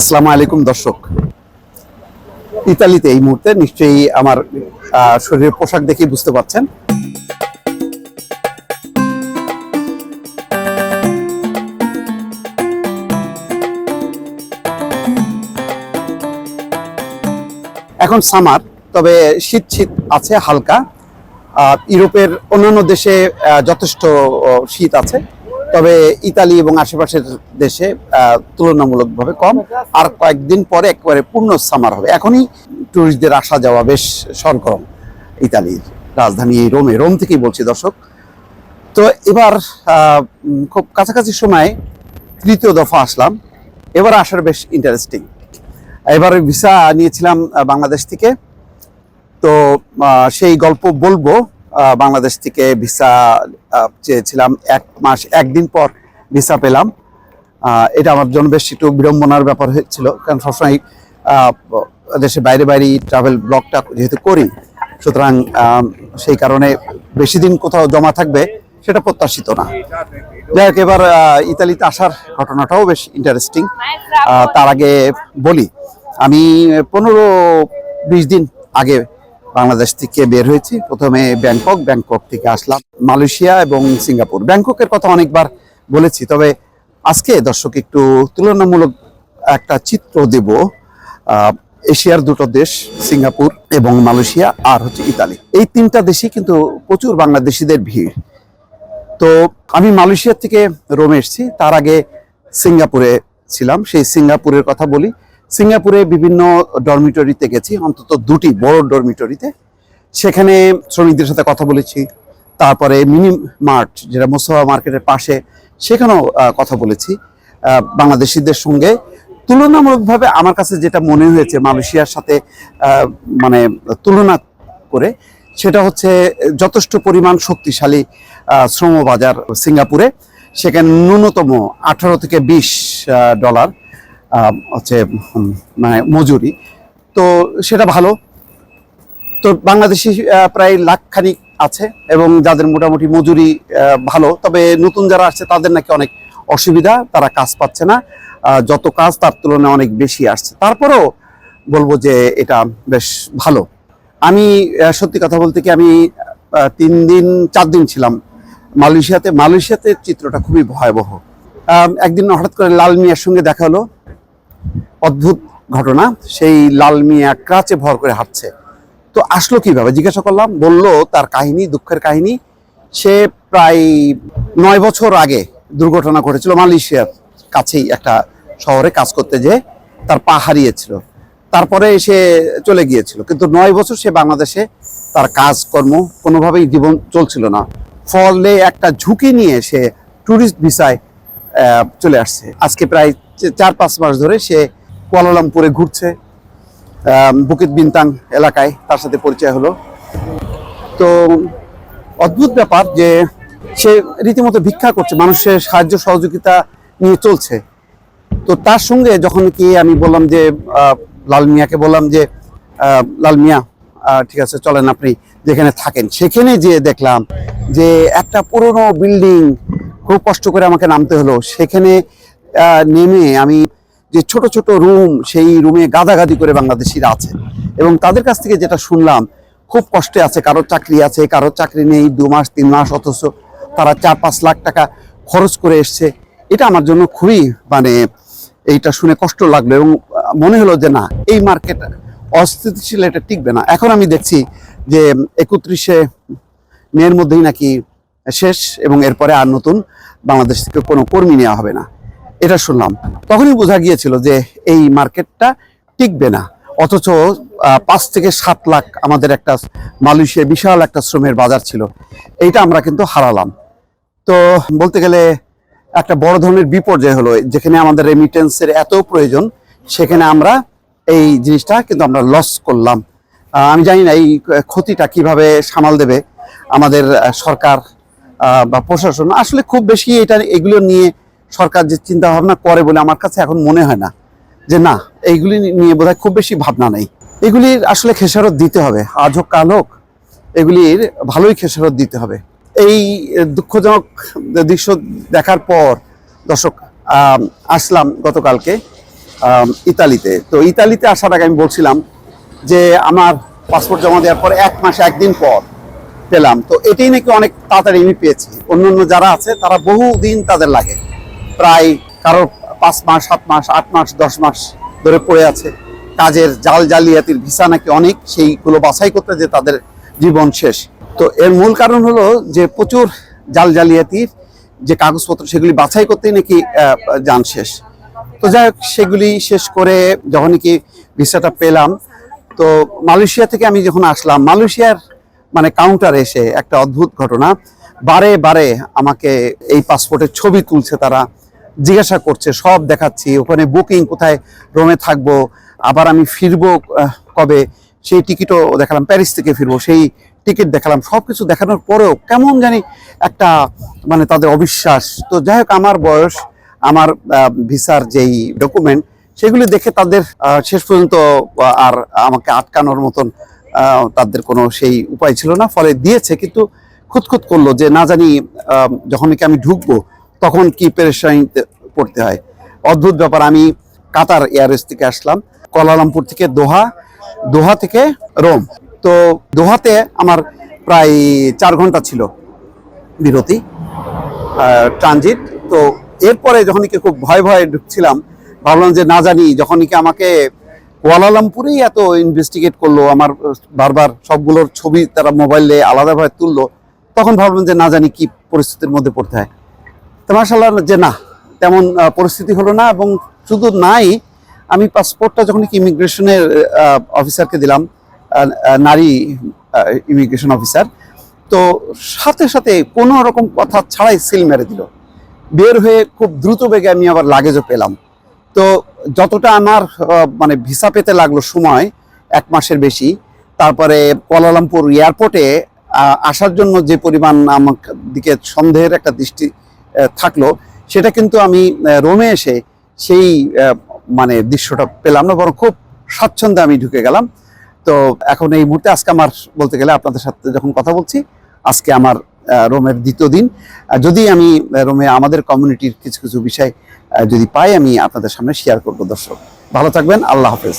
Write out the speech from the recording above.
আসসালামু আলাইকুম, দর্শক। ইতালিতে এই মুহূর্তে নিশ্চয়ই আমার শরীরের পোশাক দেখেই বুঝতে পারছেন। এখন সামার, তবে শীত শীত আছে হালকা। ইউরোপের অন্যান্য দেশে যথেষ্ট শীত আছে। তবে ইতালি এবং আশেপাশের দেশে তুলনামূলকভাবে কম। আর কয়েকদিন পরে একবারে পূর্ণ সামার হবে। এখনই ট্যুরিস্টদের আসা যাওয়া বেশ সরগরম ইতালির রাজধানী এই রোমে। রোম থেকেই বলছি দর্শক। তো এবার খুব কাছাকাছি সময়ে তৃতীয় দফা আসলাম। এবার আসার বেশ ইন্টারেস্টিং এবার ভিসা নিয়েছিলাম বাংলাদেশ থেকে। তো সেই গল্প বলব। বাংলাদেশ থেকে ভিসা চেয়েছিলাম এক মাস, একদিন পর ভিসা পেলাম। এটা আমার জন্য বেশ একটু বিড়ম্বনার ব্যাপার হয়েছিল, কারণ সবসময় দেশের বাইরে বাইরে ট্রাভেল ব্লগটা যেহেতু করি, সুতরাং সেই কারণে বেশি দিন কোথাও জমা থাকবে সেটা প্রত্যাশিত না। যাই হোক, এবার ইতালিতে আসার ঘটনাটাও বেশ ইন্টারেস্টিং তার আগে বলি, আমি পনেরো বিশ দিন আগে বাংলাদেশ থেকে বের হয়েছি। প্রথমে ব্যাংকক ব্যাংকক থেকে আসলাম মালয়েশিয়া এবং সিঙ্গাপুর। ব্যাংককের কথা অনেকবার বলেছি, তবে আজকে দর্শক একটু তুলনামূলক একটা চিত্র দেব। এশিয়ার দুটো দেশ, সিঙ্গাপুর এবং মালয়েশিয়া আর হচ্ছে ইতালি। এই তিনটা দেশই কিন্তু প্রচুর বাংলাদেশিদের ভিড়। তো আমি মালয়েশিয়া থেকে রোমে এসেছি। তার আগে সিঙ্গাপুরে ছিলাম। সেই সিঙ্গাপুরের কথা বলি। সিঙ্গাপুরে বিভিন্ন ডরমিটরিতে গেছি অন্তত দুটি বড় ডরমিটরিতে। সেখানে শ্রমিকদের সাথে কথা বলেছি তারপরে মিনি মার্ট যেটা মোসোয়া মার্কেটের পাশে সেখানেও কথা বলেছি বাংলাদেশিদের সঙ্গে। তুলনামূলকভাবে আমার কাছে যেটা মনে হয়েছে মালয়েশিয়ার সাথে মানে তুলনা করে সেটা হচ্ছে যথেষ্ট পরিমাণ শক্তিশালী আহ, শ্রম বাজার সিঙ্গাপুরে। সেখানে ন্যূনতম আঠারো থেকে বিশ ডলার। হচ্ছে মানে মজুরি। তো সেটা ভালো। তো বাংলাদেশি প্রায় লাখখানিক আছে এবং যাদের মোটামুটি মজুরি ভালো, তবে নতুন যারা আসছে তাদের নাকি অনেক অসুবিধা, তারা কাজ পাচ্ছে না। যত কাজ তার তুলনায় অনেক বেশি আসছে। তারপরেও বলব যে এটা বেশ ভালো। আমি সত্যি কথা বলতে কি আমি তিন দিন, চার দিন ছিলাম মালয়েশিয়াতে। মালয়েশিয়াতে চিত্রটা খুবই ভয়াবহ। একদিন হঠাৎ করে লাল মিয়ার সঙ্গে দেখা হলো। অদ্ভুত ঘটনা। সেই লাল মিয়া ক্রাচে ভর করে হাঁটছে। তো আসলো কীভাবে? জিজ্ঞাসা করলাম, বলল তার কাহিনী, দুঃখের কাহিনী। সে প্রায় নয় বছর আগে দুর্ঘটনা ঘটেছিল মালয়েশিয়ার কাছেই একটা শহরে কাজ করতে যেয়ে তার পা হারিয়েছিল। তারপরে সে চলে গিয়েছিল। কিন্তু নয় বছর সে বাংলাদেশে তার কাজকর্ম কোনোভাবেই জীবন চলছিল না। ফলে একটা ঝুঁকি নিয়ে সে ট্যুরিস্ট ভিসায় চলে আসছে। আজকে প্রায় চার পাঁচ মাস ধরে সে কুয়ালালামপুরে ঘুরছে বুকিত বিনতাং এলাকায় তার সাথে পরিচয় হলো। তো, অদ্ভুত ব্যাপার যে সে রীতিমতো ভিক্ষা করছে, মানুষের সাহায্য সহযোগিতা নিয়ে চলছে। তো তার সঙ্গে যখন কি আমি বললাম যে লাল মিয়াকে বললাম যে লাল মিয়া ঠিক আছে, চলেন আপনি যেখানে থাকেন। সেখানে যেয়ে দেখলাম যে একটা পুরনো বিল্ডিং, খুব কষ্ট করে আমাকে নামতে হলো। সেখানে নেমে আমি যে ছোট ছোট রুম, সেই রুমে গাদাগাদি করে বাংলাদেশিরা আছে। এবং তাদের কাছ থেকে যেটা শুনলাম, খুব কষ্টে আছে কারোর চাকরি আছে কারোর চাকরি নেই, দু মাস, তিন মাস, অথচ তারা চার পাঁচ লাখ টাকা খরচ করে এসছে। এটা আমার জন্য খুবই মানে এইটা শুনে কষ্ট লাগল এবং মনে হলো যে না, এই মার্কেট অস্থিতিশীল এটা টিকবে না। এখন আমি দেখছি যে একত্রিশে মেয়ের মধ্যেই নাকি শেষ এবং এরপরে আর নতুন বাংলাদেশ থেকে কোনো কর্মী নেওয়া হবে না। এটা শুনলাম। তখনই বোঝা গিয়েছিল যে এই মার্কেটটা টিকবে না। অথচ পাঁচ থেকে সাত লাখ আমাদের একটা মালয়েশিয়ার বিশাল একটা শ্রমের বাজার ছিল। এইটা আমরা কিন্তু হারালাম। তো বলতে গেলে একটা বড় ধরনের বিপর্যয় হলো, যেখানে আমাদের রেমিটেন্সের এত প্রয়োজন, সেখানে আমরা এই জিনিসটা কিন্তু আমরা লস করলাম। আমি জানি না এই ক্ষতিটা কীভাবে সামাল দেবে আমাদের সরকার বা প্রশাসন। আসলে খুব বেশি এটা এগুলো নিয়ে সরকার যে চিন্তা ভাবনা করে বলে আমার কাছে এখন মনে হয় না। যে না, এইগুলি নিয়ে বোধহয় খুব বেশি ভাবনা নেই। এগুলির আসলে খেসারত দিতে হবে। আজ হোক কাল হোক, এগুলির ভালোই খেসারত দিতে হবে। এই দুঃখজনক দৃশ্য দেখার পর, দর্শক আসলাম গতকালকে ইতালিতে। তো ইতালিতে আসার আগে আমি বলছিলাম যে আমার পাসপোর্ট জমা দেওয়ার পর এক মাস, একদিন পর পেলাম। তো এটাই নাকি অনেক তাড়াতাড়ি আমি পেয়েছি। অন্য অন্য যারা আছে, তারা বহু দিন তাদের লাগে। প্রায় কারও পাঁচ মাস, সাত মাস, আট মাস, দশ মাস ধরে পড়ে আছে। কাজের জাল জালিয়াতির ভিসা নাকি অনেক, সেইগুলো বাছাই করতে যে তাদের জীবন শেষ। তো এর মূল কারণ হলো যে প্রচুর জাল জালিয়াতির যে কাগজপত্র, সেগুলি বাছাই করতেই নাকি যান শেষ। তো যাই হোক, সেগুলি শেষ করে যখন কি ভিসাটা পেলাম, তো মালয়েশিয়া থেকে আমি যখন আসলাম, মালয়েশিয়ার মানে কাউন্টার এসে একটা অদ্ভুত ঘটনা। বারে বারে আমাকে এই পাসপোর্টের ছবি তুলছে তারা। জিজ্ঞাসা করছে, সব দেখাচ্ছি, ওখানে বুকিং কোথায়, রোমে থাকব, আবার আমি ফিরবো কবে? সেই টিকিটও দেখালাম, প্যারিস থেকে ফিরবো, সেই টিকিট দেখালাম সব কিছু দেখানোর পরেও কেমন জানি একটা মানে তাদের অবিশ্বাস। তো যাই হোক, আমার বয়স, আমার ভিসার যেই ডকুমেন্ট সেগুলি দেখে তাদের শেষ পর্যন্ত আর আমাকে আটকানোর মতন তাদের কোনো সেই উপায় ছিল না। ফলে দিয়েছে, কিন্তু খুঁতখুত করল যে, না জানি যখন কি আমি ঢুকবো তখন কি পেরেশানিতে পড়তে হয়। অদ্ভুত ব্যাপার, আমি কাতার এয়ারওয়েজ থেকে আসলাম, কোয়ালালামপুর থেকে দোহা দোহা থেকে রোম। তো দোহাতে আমার প্রায় চার ঘণ্টা ছিল বিরতি ট্রানজিট। তো এরপরে যখন কি খুব ভয় ভয়ে ঢুকছিলাম, ভাবলাম যে না জানি যখন কি আমাকে কুয়ালালামপুরেই এত ইনভেস্টিগেট করল, আমার বারবার সবগুলোর ছবি তারা মোবাইলে আলাদাভাবে তুললো, তখন ভাবলাম যে না জানি কি পরিস্থিতির মধ্যে পড়তে হয়। তো মার্শাল্লাহ যে না, তেমন পরিস্থিতি হলো না এবং শুধু নাই, আমি পাসপোর্টটা যখন কি ইমিগ্রেশনের অফিসারকে দিলাম নারী ইমিগ্রেশন অফিসার তো সাথে সাথে কোনো রকম কথা ছাড়াই সিল মেরে দিল। বের হয়ে খুব দ্রুত বেগে আমি আবার লাগেজও পেলাম। তো যতটা আমার মানে ভিসা পেতে লাগল সময়, এক মাসের বেশি, তারপরে কোয়ালালামপুর এয়ারপোর্টে আসার জন্য যে পরিমাণ আমার দিকে সন্দেহের একটা দৃষ্টি থাকল, সেটা কিন্তু আমি রোমে এসে সেই মানে দৃশ্যটা পেলাম না, বরং খুব স্বাচ্ছন্দ্যে আমি ঢুকে গেলাম। তো এখন এই মুহূর্তে আজকে আমার বলতে গেলে আপনাদের সাথে যখন কথা বলছি, আজকে আমার রোমের দ্বিতীয় দিন। যদি আমি রোমে আমাদের কমিউনিটির কিছু কিছু বিষয় যদি পাই, আমি আপনাদের সামনে শেয়ার করব, দর্শক। ভালো থাকবেন, আল্লাহ হাফেজ।